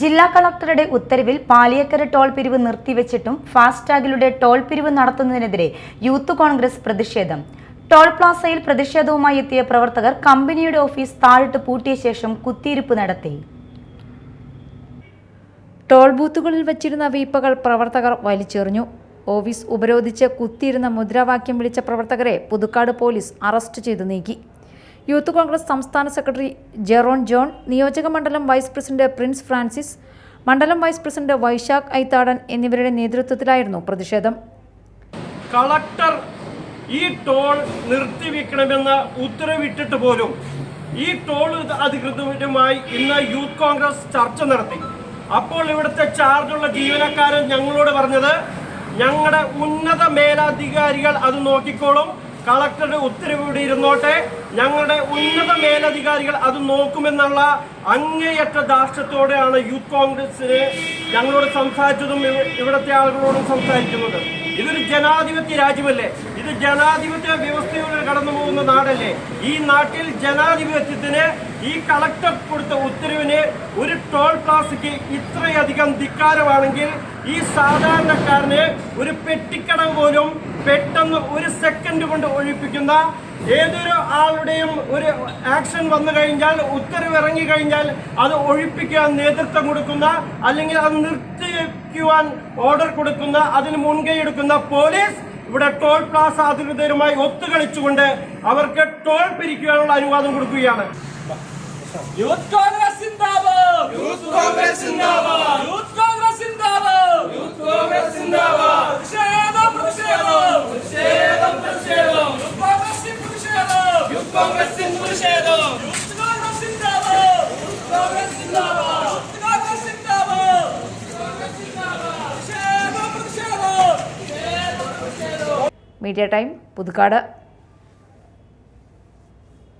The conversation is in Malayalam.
ജില്ലാ കളക്ടറുടെ ഉത്തരവിൽ പാലിയക്കര ടോൾ പിരിവ് നിർത്തിവെച്ചിട്ടും ഫാസ്ടാഗിലൂടെ ടോൾ പിരിവ് നടത്തുന്നതിനെതിരെ യൂത്ത് കോൺഗ്രസ് പ്രതിഷേധം. ടോൾ പ്ലാസയിൽ പ്രതിഷേധവുമായി എത്തിയ പ്രവർത്തകർ കമ്പനിയുടെ ഓഫീസ് താഴിട്ട് പൂട്ടിയ ശേഷം കുത്തിയിരിപ്പ് നടത്തി. ടോൾ ബൂത്തുകളിൽ വച്ചിരുന്ന വീപ്പകൾ പ്രവർത്തകർ വലിച്ചെറിഞ്ഞു. ഓഫീസ് ഉപരോധിച്ച് കുത്തിയിരുന്ന മുദ്രാവാക്യം വിളിച്ച പ്രവർത്തകരെ പുതുക്കാട് പോലീസ് അറസ്റ്റ് ചെയ്തു നീക്കി. യൂത്ത് കോൺഗ്രസ് സംസ്ഥാന സെക്രട്ടറി ജെറോൺ ജോൺ നിയോജക മണ്ഡലം വൈസ് പ്രസിഡന്റ് പ്രിൻസ് ഫ്രാൻസിസ് മണ്ഡലം വൈസ് പ്രസിഡന്റ് വൈശാഖ് ഐത്താടൻ എന്നിവരുടെ നേതൃത്വത്തിലായിരുന്നു പ്രതിഷേധം. കളക്ടർ ഈ ടോൾ നിർത്തിവെക്കണമെന്ന് ഉത്തരവിട്ടിട്ട് പോലും ഈ ടോൾ അധികൃതരുമായി ഇന്ന് യൂത്ത് കോൺഗ്രസ് ചർച്ച നടത്തി. അപ്പോൾ ഇവിടുത്തെ ചാർജുള്ള ജീവനക്കാരൻ ഞങ്ങളോട് പറഞ്ഞത് ഞങ്ങളുടെ ഉന്നത മേലാധികാരികൾ അത് നോക്കിക്കോളും. കളക്ടറുടെ ഉത്തരവ് ഇരുന്നോട്ടെ. ഞങ്ങളുടെ ഉന്നത മേലധികാരികൾ അത് നോക്കുമെന്നുള്ള അങ്ങേയറ്റ ധാർഷ്ട്യത്തോടെയാണ് യൂത്ത് കോൺഗ്രസിന് ഞങ്ങളോട് സംസാരിച്ചതും ഇവ- ഇവിടുത്തെ ആളുകളോടും സംസാരിക്കുന്നത്. ഇതൊരു ജനാധിപത്യ രാജ്യമല്ലേ? ഇത് ജനാധിപത്യ വ്യവസ്ഥയോടെ കടന്നു പോകുന്ന നാടല്ലേ? ഈ നാട്ടിൽ ജനാധിപത്യത്തിന് ഈ കളക്ടർ കൊടുത്ത ഉത്തരവിന് ടോൾ പ്ലാസയ്ക്ക് ഇത്രയധികം ധിക്കാരമാണെങ്കിൽ ഈ സാധാരണക്കാരന് ഒരു പെട്ടിക്കടം പോലും പെട്ടെന്ന് ഒരു സെക്കൻഡ് കൊണ്ട് ഒഴിപ്പിക്കുന്ന ഏതൊരു ആളുടെയും ഒരു ആക്ഷൻ വന്നു കഴിഞ്ഞാൽ ഉത്തരവ് കഴിഞ്ഞാൽ അത് ഒഴിപ്പിക്കാൻ നേതൃത്വം കൊടുക്കുന്ന അല്ലെങ്കിൽ അത് നിർത്തിവെക്കുവാൻ ഓർഡർ കൊടുക്കുന്ന അതിന് മുൻകൈ എടുക്കുന്ന പോലീസ് ഇവിടെ ടോൾ പ്ലാസ അധികൃതരുമായി ഒത്തുകളിച്ചുകൊണ്ട് അവർക്ക് ടോൾ പിരിക്കുവാനുള്ള അനുവാദം കൊടുക്കുകയാണ്. യൂത്ത് കോൺഗ്രസ് യൂത്ത് കോൺഗ്രസ് സിന്ദാബാദ് യൂത്ത് കോൺഗ്രസ് സിന്ദാബാദ് യൂത്ത് കോൺഗ്രസ് സിന്ദാബാദ് പ്രതിഷേധം പ്രതിഷേധം പ്രതിഷേധം പ്രതിഷേധം യൂത്ത് കോൺഗ്രസ് പ്രതിഷേധം യൂത്ത് കോൺഗ്രസ് സിന്ദാബാദ് യൂത്ത് കോൺഗ്രസ് സിന്ദാബാദ് യൂത്ത് കോൺഗ്രസ് സിന്ദാബാദ് യൂത്ത് കോൺഗ്രസ് പ്രതിഷേധം പ്രതിഷേധം മീഡിയ ടൈം പുതുക്കാട്